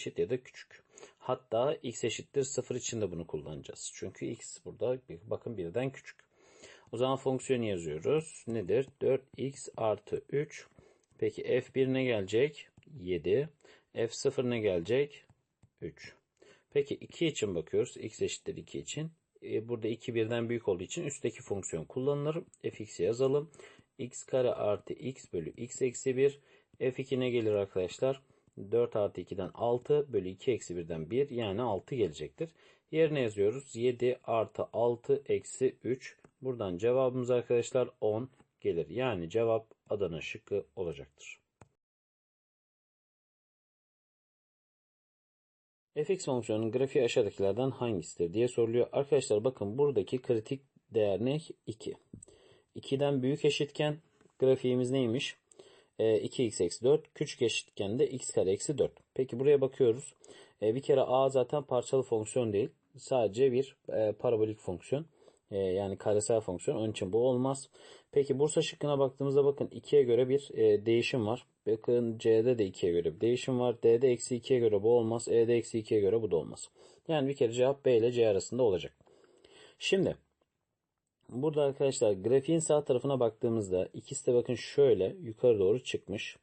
eşit ya da küçük. Hatta x eşittir 0 için de bunu kullanacağız. Çünkü x burada bakın birden küçük. O zaman fonksiyonu yazıyoruz. Nedir? 4x artı 3. Peki f1 ne gelecek? 7. f0 ne gelecek? 3. Peki 2 için bakıyoruz. x eşittir 2 için. E, burada 2 birden büyük olduğu için üstteki fonksiyon kullanılır. fx'i yazalım. x kare artı x bölü x eksi 1. f2 ne gelir arkadaşlar? 4 artı 2'den 6 bölü 2 eksi 1'den 1 yani 6 gelecektir. Yerine yazıyoruz. 7 artı 6 eksi 3. Buradan cevabımız arkadaşlar 10 gelir. Yani cevap Adana şıkkı olacaktır. fx fonksiyonunun grafiği aşağıdakilerden hangisidir diye soruluyor. Arkadaşlar bakın buradaki kritik değer ne? 2. 2'den büyük eşitken grafiğimiz neymiş? 2x e, eksi 4 küçük eşitken de x kare eksi 4. Peki buraya bakıyoruz. E, bir kere a zaten parçalı fonksiyon değil. Sadece bir e, parabolik fonksiyon. Yani karesel fonksiyon. Onun için bu olmaz. Peki Bursa şıkkına baktığımızda bakın 2'ye göre bir değişim var. Bakın C'de de 2'ye göre bir değişim var. D'de eksi 2'ye göre bu olmaz. E'de eksi 2'ye göre bu da olmaz. Yani bir kere cevap B ile C arasında olacak. Şimdi Burada arkadaşlar grafiğin sağ tarafına baktığımızda ikisi de bakın şöyle yukarı doğru çıkmış.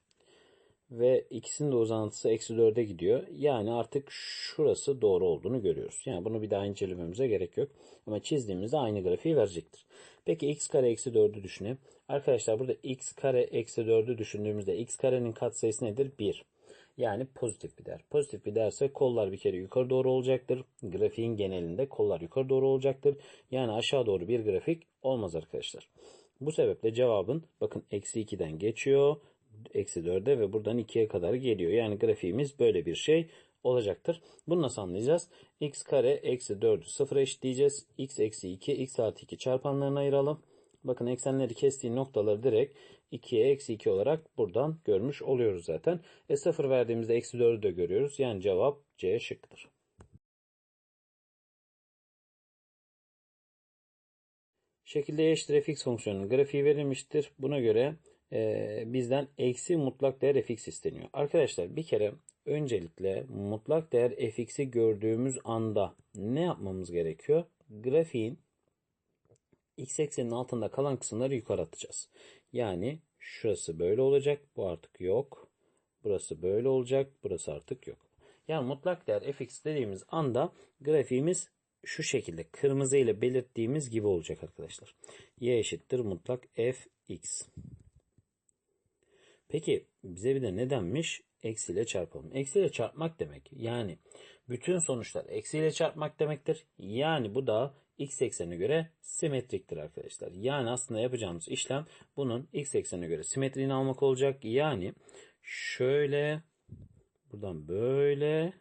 Ve ikisinin de uzantısı eksi 4'e gidiyor. Yani artık şurası doğru olduğunu görüyoruz. Yani bunu bir daha incelememize gerek yok. Ama çizdiğimizde aynı grafiği verecektir. Peki x kare eksi 4'ü düşünelim. Arkadaşlar burada x kare eksi 4'ü düşündüğümüzde x karenin katsayısı nedir? 1. Yani pozitif bir değer. Pozitif bir değerse kollar bir kere yukarı doğru olacaktır. Grafiğin genelinde kollar yukarı doğru olacaktır. Yani aşağı doğru bir grafik olmaz arkadaşlar. Bu sebeple cevabın bakın eksi 2'den geçiyor. Eksi 4'e ve buradan 2'ye kadar geliyor. Yani grafiğimiz böyle bir şey olacaktır. Bunu nasıl anlayacağız? x kare eksi 4'ü 0 eşitleyeceğiz. x eksi 2 x artı 2 çarpanlarına ayıralım. Bakın eksenleri kestiği noktaları direkt 2'ye eksi 2 olarak buradan görmüş oluyoruz zaten. E 0 verdiğimizde eksi 4'ü de görüyoruz. Yani cevap C şıkkıdır. Şekilde eşittir fx fonksiyonunun grafiği verilmiştir. Buna göre e, bizden eksi mutlak değer fx isteniyor. Arkadaşlar bir kere öncelikle mutlak değer fx'i gördüğümüz anda ne yapmamız gerekiyor? Grafiğin x eksenin altında kalan kısımları yukarı atacağız. Yani şurası böyle olacak. Bu artık yok. Burası böyle olacak. Burası artık yok. Yani mutlak değer fx dediğimiz anda grafiğimiz şu şekilde kırmızı ile belirttiğimiz gibi olacak arkadaşlar. y eşittir mutlak fx. Peki bize bir de ne denmiş? Eksiyle çarpalım. Eksiyle çarpmak demek. Yani bütün sonuçlar eksiyle çarpmak demektir. Yani bu da x eksenine göre simetriktir arkadaşlar. Yani aslında yapacağımız işlem bunun x eksenine göre simetriğini almak olacak. Yani şöyle buradan böyle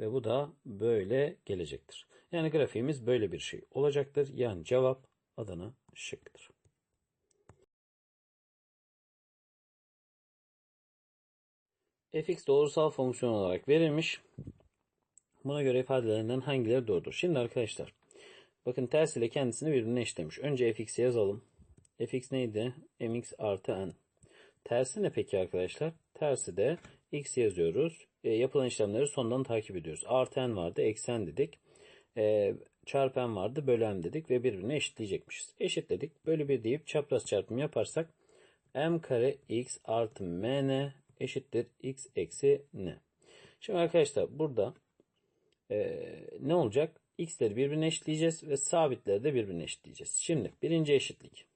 ve bu da böyle gelecektir. Yani grafiğimiz böyle bir şey olacaktır. Yani cevap Adana şıkkıdır. fx doğrusal fonksiyon olarak verilmiş. Buna göre ifadelerinden hangileri doğrudur? Şimdi arkadaşlar bakın ters ile kendisini birbirine eşitlemiş. Önce fx'i yazalım. fx neydi? mx artı n. Tersi ne peki arkadaşlar? Tersi de x yazıyoruz. E, yapılan işlemleri sondan takip ediyoruz. Artı n vardı. Eksen dedik. E, çarpı n vardı. Bölen dedik ve birbirine eşitleyecekmişiz. Eşitledik. Bölü 1 deyip çapraz çarpım yaparsak m kare x artı mn eşittir x eksi n. Şimdi arkadaşlar burada e, ne olacak? x'leri birbirine eşitleyeceğiz ve sabitleri de birbirine eşitleyeceğiz. Şimdi birinci eşitlik.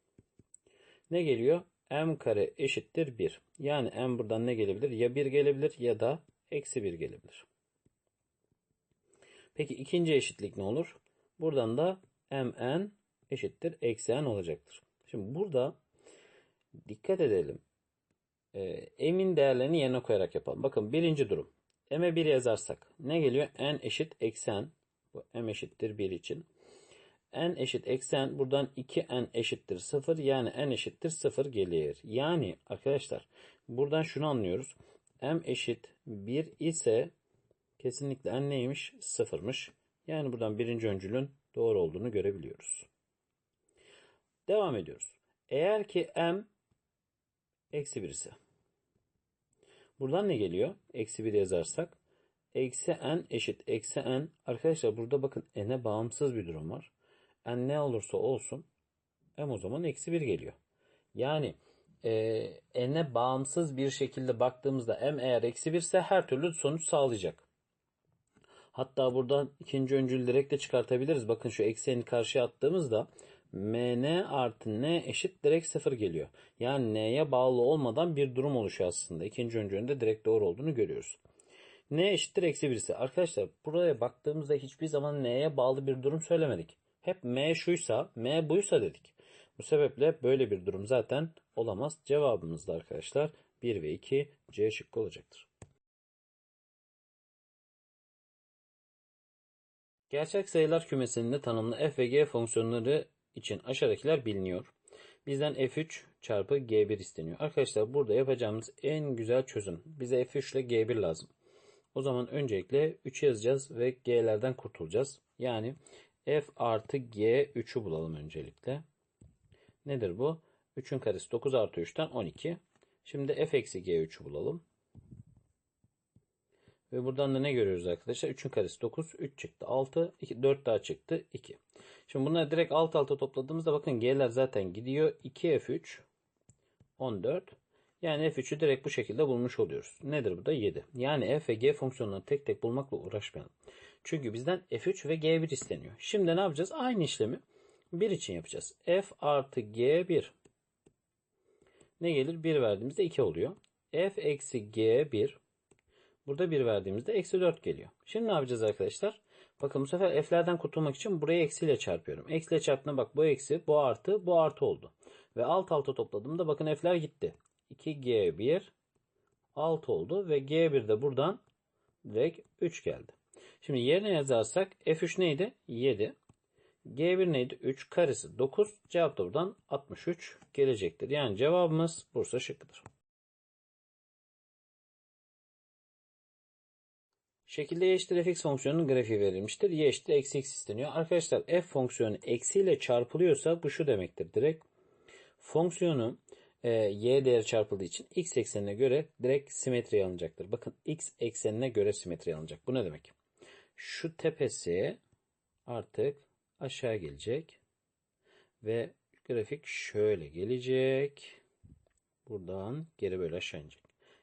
Ne geliyor? m kare eşittir 1. Yani m buradan ne gelebilir? Ya 1 gelebilir ya da eksi 1 gelebilir. Peki ikinci eşitlik ne olur? Buradan da mn eşittir eksi n olacaktır. Şimdi burada dikkat edelim. E, m'in değerlerini yerine koyarak yapalım. Bakın birinci durum. M'e 1 yazarsak ne geliyor? n eşit eksen. Bu m eşittir 1 için. n eşit eksen buradan 2n eşittir 0 yani n eşittir 0 gelir. Yani arkadaşlar buradan şunu anlıyoruz. m eşit 1 ise kesinlikle n neymiş? 0'mış. Yani buradan birinci öncülün doğru olduğunu görebiliyoruz. Devam ediyoruz. Eğer ki m eksi 1 ise. Buradan ne geliyor? Eksi 1 yazarsak Eksi n eşit eksi n. Arkadaşlar burada bakın n'e bağımsız bir durum var. n ne olursa olsun m o zaman eksi 1 geliyor. Yani e, n'e bağımsız bir şekilde baktığımızda m eğer eksi 1 ise her türlü sonuç sağlayacak. Hatta buradan ikinci öncül direkt de çıkartabiliriz. Bakın şu ekseni karşıya attığımızda mn artı n eşit direkt 0 geliyor. Yani n'ye bağlı olmadan bir durum oluşuyor aslında. İkinci öncülünde direkt doğru olduğunu görüyoruz. n eşittir eksi 1 ise arkadaşlar buraya baktığımızda hiçbir zaman n'ye bağlı bir durum söylemedik. Hep m şuysa m buysa dedik. Bu sebeple böyle bir durum zaten olamaz. Cevabımız da arkadaşlar 1 ve 2 C şıkkı olacaktır. Gerçek sayılar kümesinde tanımlı f ve g fonksiyonları için aşağıdakiler biliniyor. Bizden f3 çarpı g1 isteniyor. Arkadaşlar burada yapacağımız en güzel çözüm. Bize f3 ile g1 lazım. O zaman öncelikle 3 yazacağız ve g'lerden kurtulacağız. Yani f artı g 3'ü bulalım öncelikle. Nedir bu? 3'ün karesi 9 artı 3'ten 12. Şimdi f eksi g3'ü bulalım. Ve buradan da ne görüyoruz arkadaşlar? 3'ün karesi 9, 3 çıktı. 6, 2, 4 daha çıktı. 2. Şimdi bunları direkt alt alta topladığımızda bakın g'ler zaten gidiyor. 2f3, 14. Yani f3'ü direkt bu şekilde bulmuş oluyoruz. Nedir bu da? 7. Yani f ve g fonksiyonlarını tek tek bulmakla uğraşmayalım. Çünkü bizden f3 ve g1 isteniyor. Şimdi ne yapacağız? Aynı işlemi 1 için yapacağız. f artı g1 ne gelir? 1 verdiğimizde 2 oluyor. f eksi g1 burada 1 verdiğimizde eksi 4 geliyor. Şimdi ne yapacağız arkadaşlar? Bakın bu sefer f'lerden kurtulmak için burayı eksiyle çarpıyorum. Eksiyle çarptığında bak bu eksi, bu artı, bu artı oldu. Ve alt alta topladığımda bakın f'ler gitti. 2g1 6 oldu ve g1 de buradan direkt 3 geldi. Şimdi yerine yazarsak f3 neydi? 7. G1 neydi? 3 karesi 9. Cevap da buradan 63 gelecektir. Yani cevabımız Bursa şıkkıdır. Şekilde y eşittir fx fonksiyonunun grafiği verilmiştir. y eşittir eksi x isteniyor. Arkadaşlar f fonksiyonu eksiyle çarpılıyorsa bu şu demektir. Direkt fonksiyonu e, y değeri çarpıldığı için x eksenine göre direkt simetri alınacaktır. Bakın x eksenine göre simetri alınacak. Bu ne demek? Şu tepesi artık aşağı gelecek. Ve grafik şöyle gelecek. Buradan geri böyle aşağı inecek.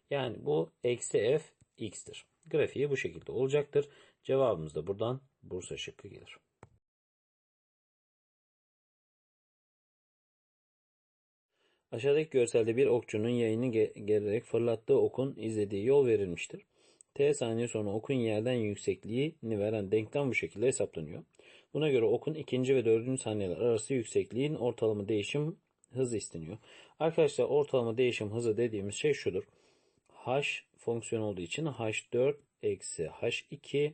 Yani bu eksi f x'tir. Grafiği bu şekilde olacaktır. Cevabımız da buradan Bursa şıkkı gelir. Aşağıdaki görselde bir okçunun yayını gelerek fırlattığı okun izlediği yol verilmiştir. T saniye sonra okun yerden yüksekliğini veren denklem bu şekilde hesaplanıyor. Buna göre okun ikinci ve dördüncü saniyeler arası yüksekliğin ortalama değişim hızı isteniyor. Arkadaşlar ortalama değişim hızı dediğimiz şey şudur. H fonksiyon olduğu için H4 eksi H2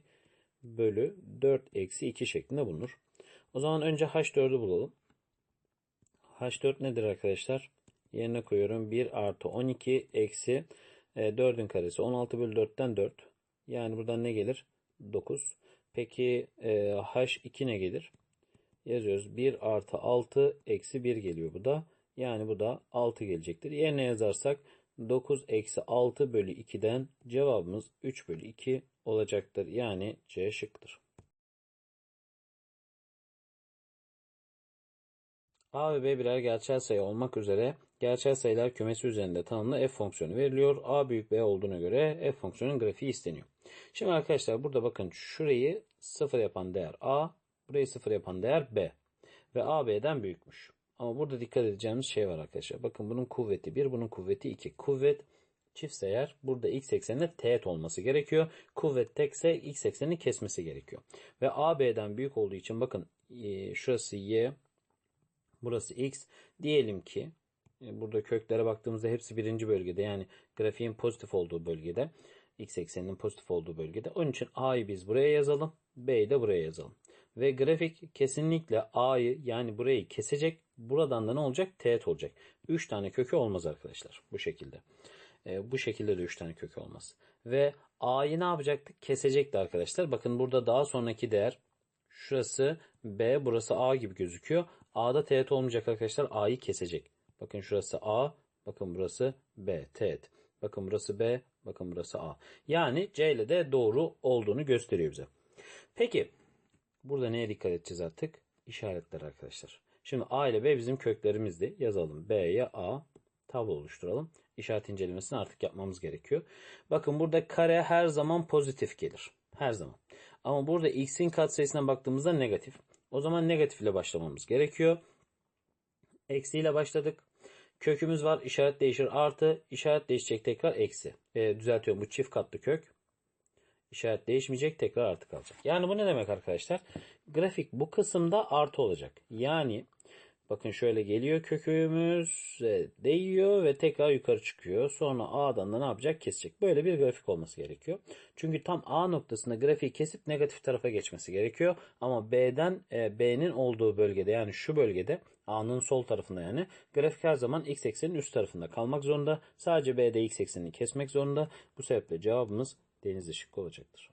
bölü 4 eksi 2 şeklinde bulunur. O zaman önce H4'ü bulalım. H4 nedir arkadaşlar? Yerine koyuyorum. 1 artı 12 eksi 4'ün e, karesi. 16 bölü 4'ten 4. Yani buradan ne gelir? 9. Peki e, H2 ne gelir? Yazıyoruz. 1 artı 6 eksi 1 geliyor bu da. Yani bu da 6 gelecektir. Yerine yazarsak 9 eksi 6 bölü 2'den cevabımız 3 bölü 2 olacaktır. Yani C şıktır. A ve B birer gerçel sayı olmak üzere gerçel sayılar kümesi üzerinde tanımlı f fonksiyonu veriliyor. A büyük B olduğuna göre f fonksiyonun grafiği isteniyor. Şimdi arkadaşlar burada bakın şurayı 0 yapan değer A, burayı 0 yapan değer B. Ve A B'den büyükmüş. Ama burada dikkat edeceğimiz şey var arkadaşlar. Bakın bunun kuvveti 1, bunun kuvveti 2. Kuvvet çiftse eğer burada x ekseninde teğet olması gerekiyor. Kuvvet tekse x eksenini kesmesi gerekiyor. Ve A B'den büyük olduğu için bakın e, şurası y, burası x. Diyelim ki e, burada köklere baktığımızda hepsi birinci bölgede yani grafiğin pozitif olduğu bölgede x ekseninin pozitif olduğu bölgede. Onun için a'yı biz buraya yazalım. b'yi de buraya yazalım. Ve grafik kesinlikle a'yı yani burayı kesecek. Buradan da ne olacak? Teğet olacak. 3 tane kökü olmaz arkadaşlar. Bu şekilde. E, bu şekilde de 3 tane kökü olmaz. Ve a'yı ne yapacaktık? Kesecekti arkadaşlar. Bakın burada daha sonraki değer şurası b burası a gibi gözüküyor. a'da teğet olmayacak arkadaşlar. a'yı kesecek. Bakın şurası a. Bakın burası b. Teğet. Bakın burası b. Bakın burası A. Yani C ile de doğru olduğunu gösteriyor bize. Peki burada neye dikkat edeceğiz artık? İşaretler arkadaşlar. Şimdi A ile B bizim köklerimizdi. Yazalım. B'ye A tablo oluşturalım. İşaret incelemesini artık yapmamız gerekiyor. Bakın burada kare her zaman pozitif gelir. Her zaman. Ama burada x'in katsayısına baktığımızda negatif. O zaman negatif ile başlamamız gerekiyor. Eksiyle başladık. Kökümüz var. İşaret değişir. Artı. işaret değişecek tekrar eksi. E, düzeltiyorum. Bu çift katlı kök. İşaret değişmeyecek. Tekrar artı kalacak. Yani bu ne demek arkadaşlar? Grafik bu kısımda artı olacak. Yani bakın şöyle geliyor kökümüz e, değiyor ve tekrar yukarı çıkıyor. Sonra A'dan da ne yapacak? Kesecek. Böyle bir grafik olması gerekiyor. Çünkü tam A noktasında grafiği kesip negatif tarafa geçmesi gerekiyor. Ama B'den e, B'nin olduğu bölgede yani şu bölgede A'nın sol tarafında yani grafik her zaman x eksenin üst tarafında kalmak zorunda. Sadece B'de x eksenini kesmek zorunda. Bu sebeple cevabımız denizli şıkkı olacaktır.